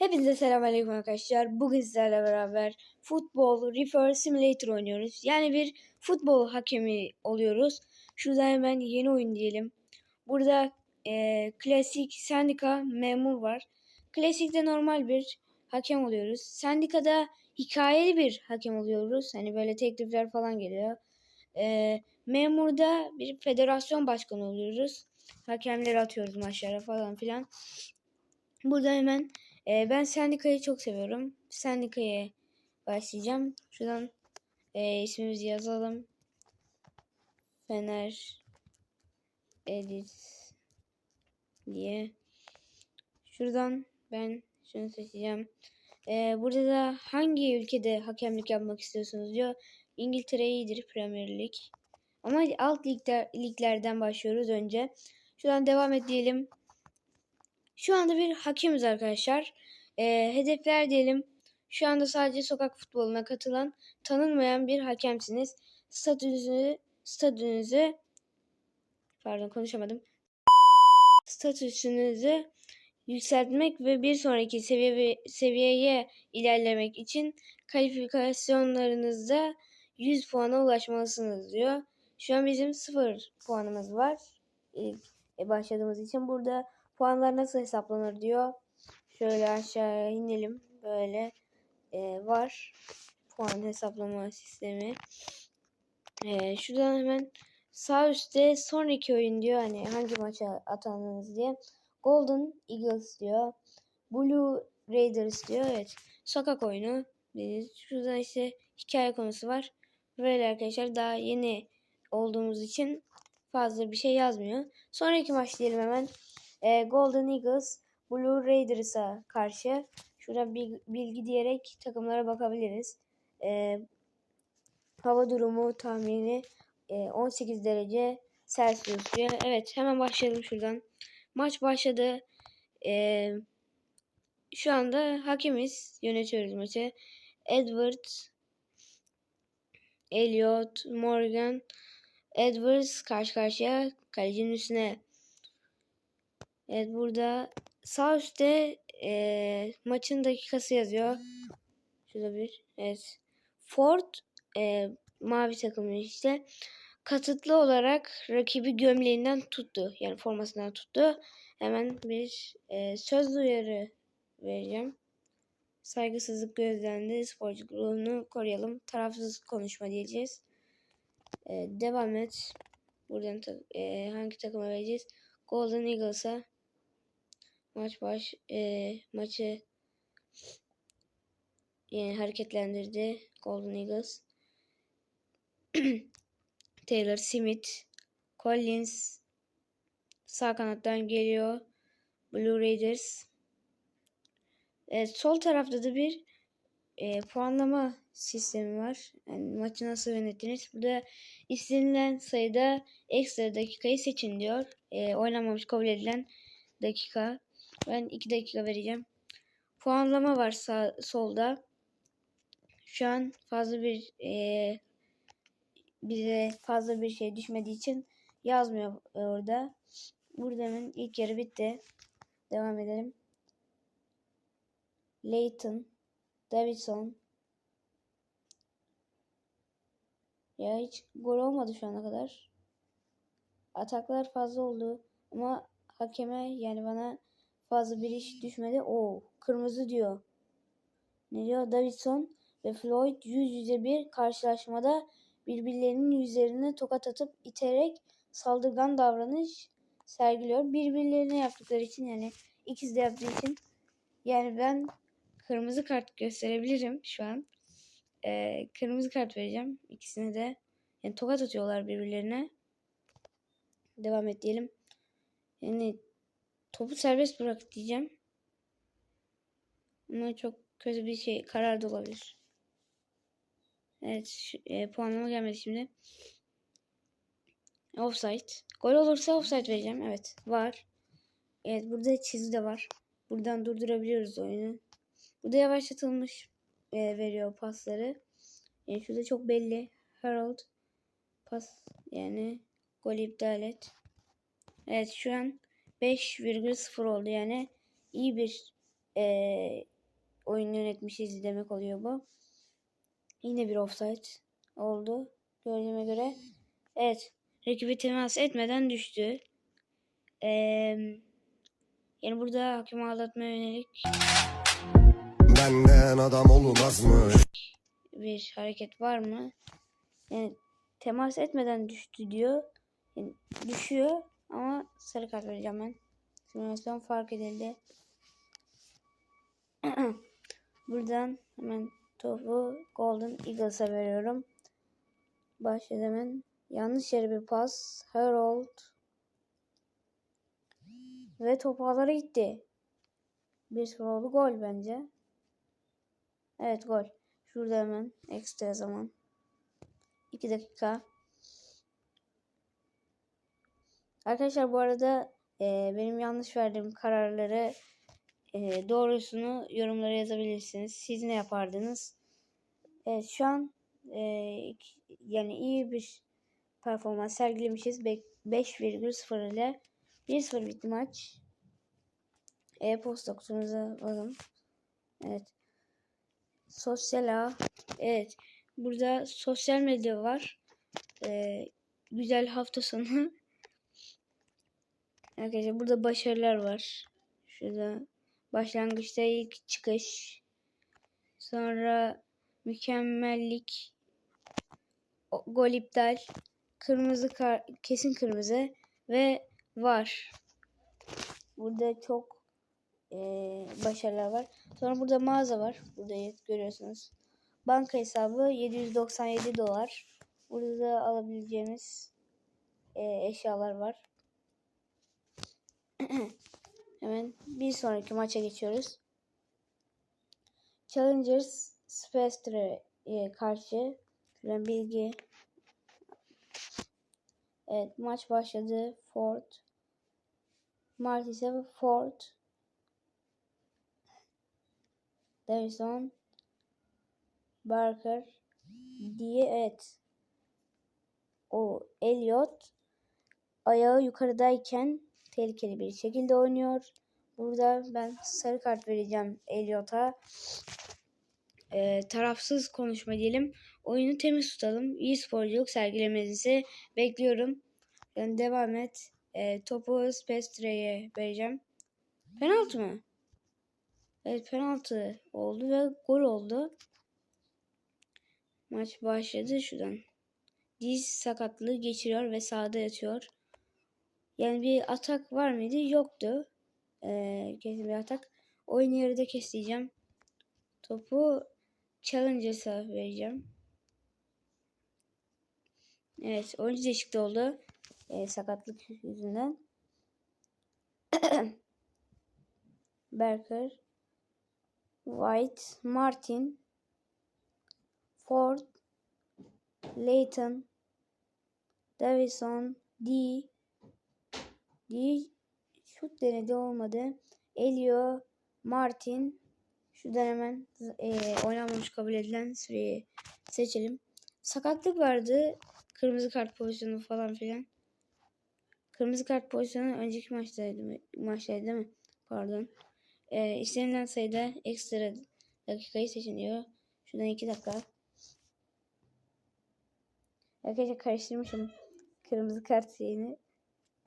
Hepinize selamünaleyküm arkadaşlar. Bugün sizlerle beraber futbol refer simulator oynuyoruz. Yani bir futbol hakemi oluyoruz. Şurada hemen yeni oyun diyelim. Burada e, klasik, sendika, memur var. Klasikte normal bir hakem oluyoruz. Sendikada hikayeli bir hakem oluyoruz. Hani böyle teklifler falan geliyor. E, memurda bir federasyon başkanı oluyoruz. Hakemleri atıyoruz maçlara falan filan. Burada hemen e, ben sendikayı çok seviyorum. Sendikaya başlayacağım. Şuradan e, ismimizi yazalım. Fener Edit diye. Şuradan ben şunu seçeceğim. E, burada da hangi ülkede hakemlik yapmak istiyorsunuz diyor. İngiltere iyidir Premier Lig. Ama alt ligler, liglerden başlıyoruz önce. Şuradan devam et diyelim. Şu anda bir hakemiz arkadaşlar. E, hedefler diyelim. Şu anda sadece sokak futboluna katılan tanınmayan bir hakemsiniz. Statünüzü, statünüzü pardon konuşamadım. Statüsünüzü yükseltmek ve bir sonraki seviye seviyeye ilerlemek için kalifikasyonlarınızda 100 puana ulaşmalısınız diyor. Şu an bizim 0 puanımız var. İlk başladığımız için burada puanlar nasıl hesaplanır diyor. Şöyle aşağıya inelim. Böyle e, var. Puan hesaplama sistemi. E, şuradan hemen sağ üstte sonraki oyun diyor. Hani hangi maça atandınız diye. Golden Eagles diyor. Blue Raiders diyor. Evet. Sokak oyunu. Şurada işte hikaye konusu var. Böyle arkadaşlar daha yeni olduğumuz için fazla bir şey yazmıyor. Sonraki maç diyelim hemen. E, Golden Eagles Blue Raiders'a karşı. Şurada bilgi diyerek takımlara bakabiliriz. E, hava durumu tahmini e, 18 derece Celsius. Evet hemen başlayalım şuradan. Maç başladı. E, şu anda hakemiz yönetiyoruz maçı. Edward, Elliot, Morgan, Edwards karşı karşıya kalecinin üstüne. Evet burada sağ üstte e, maçın dakikası yazıyor. Şurada bir. Evet. Ford e, mavi takımı işte katıtlı olarak rakibi gömleğinden tuttu. Yani formasından tuttu. Hemen bir e, söz uyarı vereceğim. Saygısızlık gözlendi. Sporcu grubunu koruyalım. Tarafsız konuşma diyeceğiz. E, devam et. Buradan ta e, hangi takıma vereceğiz? Golden Eagles'a maç baş e, maçı yani hareketlendirdi Golden Eagles. Taylor Smith, Collins sağ kanattan geliyor. Blue Raiders. Evet, sol tarafta da bir e, puanlama sistemi var. Yani maçı nasıl yönettiniz? Burada istenilen sayıda ekstra dakikayı seçin diyor. E, oynanmamış kabul edilen dakika. Ben 2 dakika vereceğim. Puanlama var sağ, solda. Şu an fazla bir e, bize fazla bir şey düşmediği için yazmıyor orada. Burada hemen ilk yarı bitti. Devam edelim. Leighton, Davidson. Ya hiç gol olmadı şu ana kadar. Ataklar fazla oldu ama hakeme yani bana fazla bir iş düşmedi. O kırmızı diyor. Ne diyor? Davidson ve Floyd yüz yüze bir karşılaşmada birbirlerinin yüzlerine tokat atıp iterek saldırgan davranış sergiliyor. Birbirlerine yaptıkları için yani ikisi de yaptığı için yani ben kırmızı kart gösterebilirim şu an. Ee, kırmızı kart vereceğim ikisine de. Yani tokat atıyorlar birbirlerine. Devam et diyelim. Yani topu serbest bırak diyeceğim. Ama çok kötü bir şey karar da olabilir. Evet e, puanlama gelmedi şimdi. Offside. Gol olursa offside vereceğim. Evet var. Evet burada çizgi de var. Buradan durdurabiliyoruz oyunu. Burada yavaşlatılmış e, veriyor pasları. Yani şurada çok belli. Harold pas yani gol iptal et. Evet şu an 5,0 oldu yani iyi bir e, oyun yönetmişiz demek oluyor bu. Yine bir offside oldu. Gördüğüme göre. Evet. Rakibi temas etmeden düştü. Ee, yani burada hakem ağlatmaya yönelik Benden adam olmaz mı? bir hareket var mı? Yani temas etmeden düştü diyor. Yani düşüyor ama sarı kart vereceğim ben. Simülasyon fark edildi. Buradan hemen topu Golden Eagles'a veriyorum. Başladı hemen. Yanlış yere bir pas. Harold. Ve top ağlara gitti. 1-0 oldu gol bence. Evet gol. Şurada hemen ekstra zaman. 2 dakika. Arkadaşlar bu arada e, benim yanlış verdiğim kararları e, doğrusunu yorumlara yazabilirsiniz. Siz ne yapardınız? Evet şu an e, yani iyi bir performans sergilemişiz. Be- 5,0 ile 1-0 bitti maç. E-posta kutumuza bakalım. Evet. Sosyal ağ. Evet. Burada sosyal medya var. Ee, güzel hafta sonu. Arkadaşlar burada başarılar var. Şurada başlangıçta ilk çıkış. Sonra mükemmellik. Gol iptal. Kırmızı kar kesin kırmızı ve var. Burada çok eee, başarılar var. Sonra burada mağaza var. Burada görüyorsunuz. Banka hesabı 797 dolar. Burada da alabileceğimiz eee, eşyalar var. Hemen bir sonraki maça geçiyoruz. Challengers Spectre'ye karşı şuradan bilgi. Evet maç başladı. Ford. Mart ise Ford. Davison. Barker. diye evet. O Elliot ayağı yukarıdayken tehlikeli bir şekilde oynuyor. Burada ben sarı kart vereceğim Elliot'a. Ee, tarafsız konuşma diyelim. Oyunu temiz tutalım. İyi sporculuk sergilemenizi bekliyorum. Yani devam et. Ee, topu Spestre'ye vereceğim. Penaltı mı? Evet penaltı oldu ve gol oldu. Maç başladı şuradan. Diz sakatlığı geçiriyor ve sahada yatıyor. Yani bir atak var mıydı? Yoktu. Ee, kesin bir atak. Oyun yarıda keseceğim. Topu Challengers'a vereceğim. Evet oyuncu değişikliği oldu. Ee, sakatlık yüzünden. Berker. White. Martin. Ford. Layton. Davison. D. D. Şut denedi olmadı. Elio. Martin. Şuradan hemen e, oynanmamış kabul edilen süreyi seçelim. Sakatlık vardı. Kırmızı kart pozisyonu falan filan. Kırmızı kart pozisyonu önceki maçtaydı mı? Maçtaydı değil mi? Pardon. E, istenilen sayıda ekstra dakikayı seçiliyor. Şuradan 2 dakika. Arkadaşlar karıştırmışım. Kırmızı kart şeyini.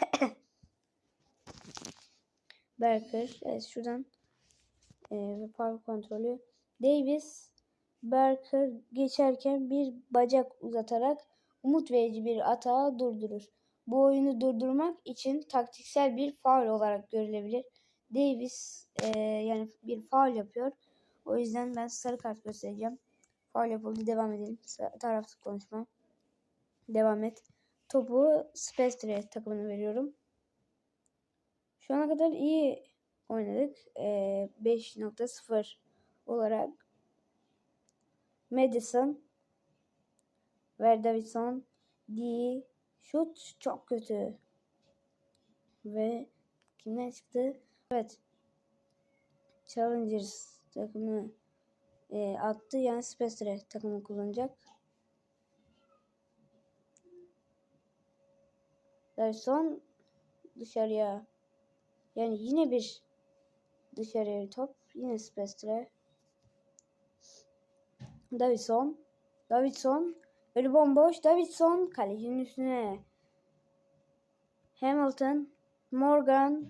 Berker. Evet şuradan e, power kontrolü. Davis Berker geçerken bir bacak uzatarak umut verici bir atağı durdurur. Bu oyunu durdurmak için taktiksel bir faul olarak görülebilir. Davis e, yani bir faul yapıyor. O yüzden ben sarı kart göstereceğim. Faul yapıldı. Devam edelim. Tarafsız konuşma. Devam et. Topu Spestre takımına veriyorum. Şu ana kadar iyi oynadık. Ee, 5.0 olarak Madison Ver Davidson D şut çok kötü. Ve kimden çıktı? Evet. Challengers takımı e, attı. Yani Spestre takımı kullanacak. Davidson dışarıya yani yine bir dışarıya top. Yine Spestre. Davidson. Davidson. Ölü bomboş. Davidson. Kalecinin üstüne. Hamilton. Morgan.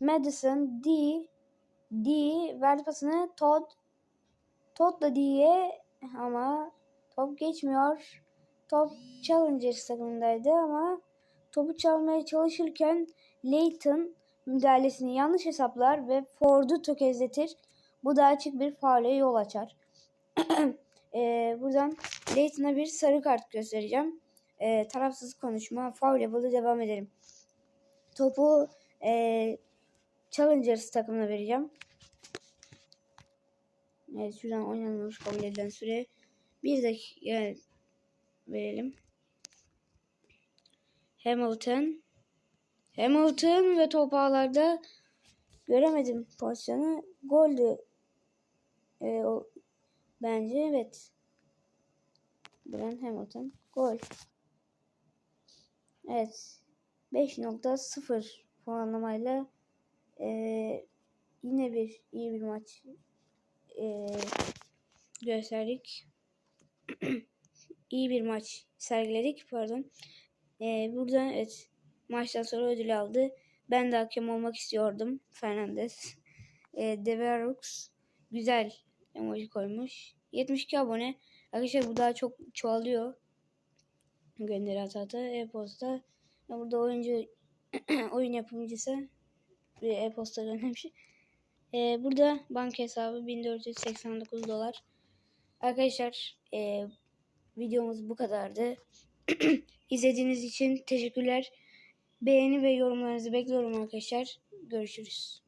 Madison. D. D. Verdi pasını. Todd. Todd da D'ye ama top geçmiyor. Top Challengers takımındaydı ama topu çalmaya çalışırken Leighton müdahalesini yanlış hesaplar ve Ford'u tökezletir. Bu da açık bir faule yol açar. Ee, buradan Leighton'a bir sarı kart göstereceğim. Ee, tarafsız konuşma. Faul yapıldı. Devam edelim. Topu e, Challengers takımına vereceğim. Evet şuradan oynanmış kabul edilen süre. Bir dakika verelim. Hamilton. Hamilton ve top ağlarda göremedim pozisyonu. Goldü. Ee, o, bence evet. Brent Hamilton. Gol. Evet. 5.0 puanlamayla ee, yine bir iyi bir maç ee, gösterdik. iyi bir maç sergiledik. Pardon. Ee, buradan evet maçtan sonra ödül aldı. Ben de hakem olmak istiyordum. Fernandez. Ee, Deverux güzel emoji koymuş. 72 abone. Arkadaşlar bu daha çok çoğalıyor. Gönderi atata e-posta. Burada oyuncu oyun yapımcısı bir e-posta göndermiş. Ee, burada banka hesabı 1489 dolar. Arkadaşlar e, videomuz bu kadardı. İzlediğiniz için teşekkürler. Beğeni ve yorumlarınızı bekliyorum arkadaşlar. Görüşürüz.